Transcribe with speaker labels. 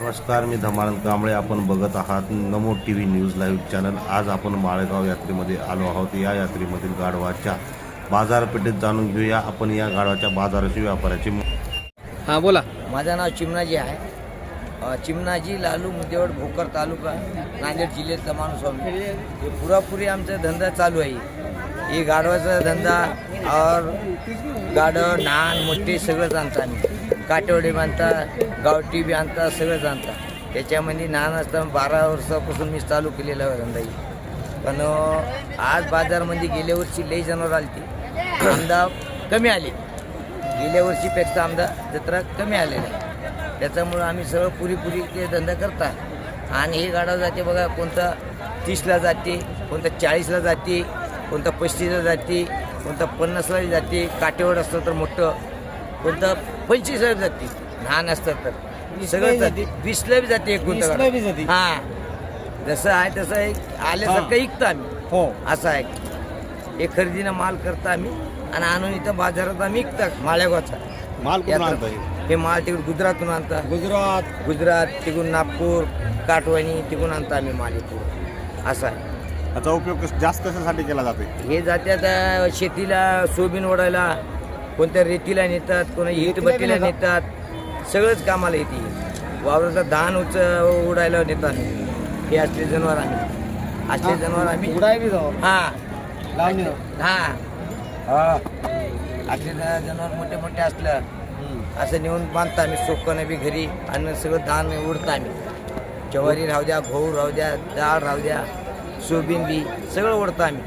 Speaker 1: नमस्कार मी धमानंद कांबळे. आपण बघत आहात Namo T V news live channel. आज आपण माळेगाव यात्रेमध्ये आलो आहोत. या यात्रेमधील गाढवाच्या बाजारपेठेत जाणून घेऊया. आपण या गाढवाच्या बाजाराची व्यापाराची
Speaker 2: हां बोला.
Speaker 3: माझं नाव चिमणाजी आहे. अ, चिमणाजी लालू मुदेवड भोकर तालुका नांदेड जिल्ह्यातला माणूस हे पुरापुरी आमचा धंदा चालू आहे. हे गाढवाचा धंदा और गाडं नान मोठे सगळंच आणता आम्ही. काटेवडे बांधता गावठी बी आणता सगळंच आणतात त्याच्यामध्ये नान असताना बारा वर्षापासून मी चालू केलेला धंदा ही पण आज बाजारमध्ये गेल्या वर्षी लई जनावर आली ती आमदा कमी आले. गेल्या वर्षीपेक्षा आमदा जत्रा कमी आलेला आहे. त्याच्यामुळं आम्ही सगळं पुरीपुरी ते धंदा करता. आणि हे गाडा जाते बघा कोणता तीसला जाते कोणता चाळीसला जाते कोणता पस्तीसला जाते कोणता पन्नासला जाते काटेवर असतं तर मोठं कोणता पंचवीसला जाते. लहान असतं तर. सगळं वीसला बी जाते एक कोणतं
Speaker 2: वीसला बी जाते.
Speaker 3: हा. जसं आहे तसं एक आल्यासारखं ऐकतो आम्ही.
Speaker 2: हो.
Speaker 3: असं आहे. हे खरेदीनं माल करता आम्ही आणि आणून इथं बाजारात आम्ही विकतात माळेगावचा.
Speaker 2: माल कुठून
Speaker 3: यात्रा-
Speaker 2: आणता
Speaker 3: हे? माल तिकडे गुजरातून आणता.
Speaker 2: गुजरात.
Speaker 3: गुजरात तिकडून नागपूर काटवाणी तिकडून आणता आम्ही माल इकडून. असं आहे.
Speaker 2: याचा उपयोग कस- जास्त कशासाठी केला जातो?
Speaker 3: हे जाते आता शेतीला सोयाबीन ओढायला. कोणत्या रेतीला नेतात कोणत्या हिटबत्तीला नेतात. सगळंच कामाला येते. वावराचा धान उच उडायला नेतात. हे असले जनावर आम्ही. असले जनावर आम्ही.
Speaker 2: उडाय बी जाऊ
Speaker 3: हा. हा. असले जनावर मोठे मोठे असलं असं नेऊन बांधता आम्ही सोकनं बी घरी आणि सगळं धान उडतं आम्ही. ज्वारी राहू द्या गहू राहू द्या डाळ राहू द्या सोयाबीन बी सगळं ओढतं आम्ही.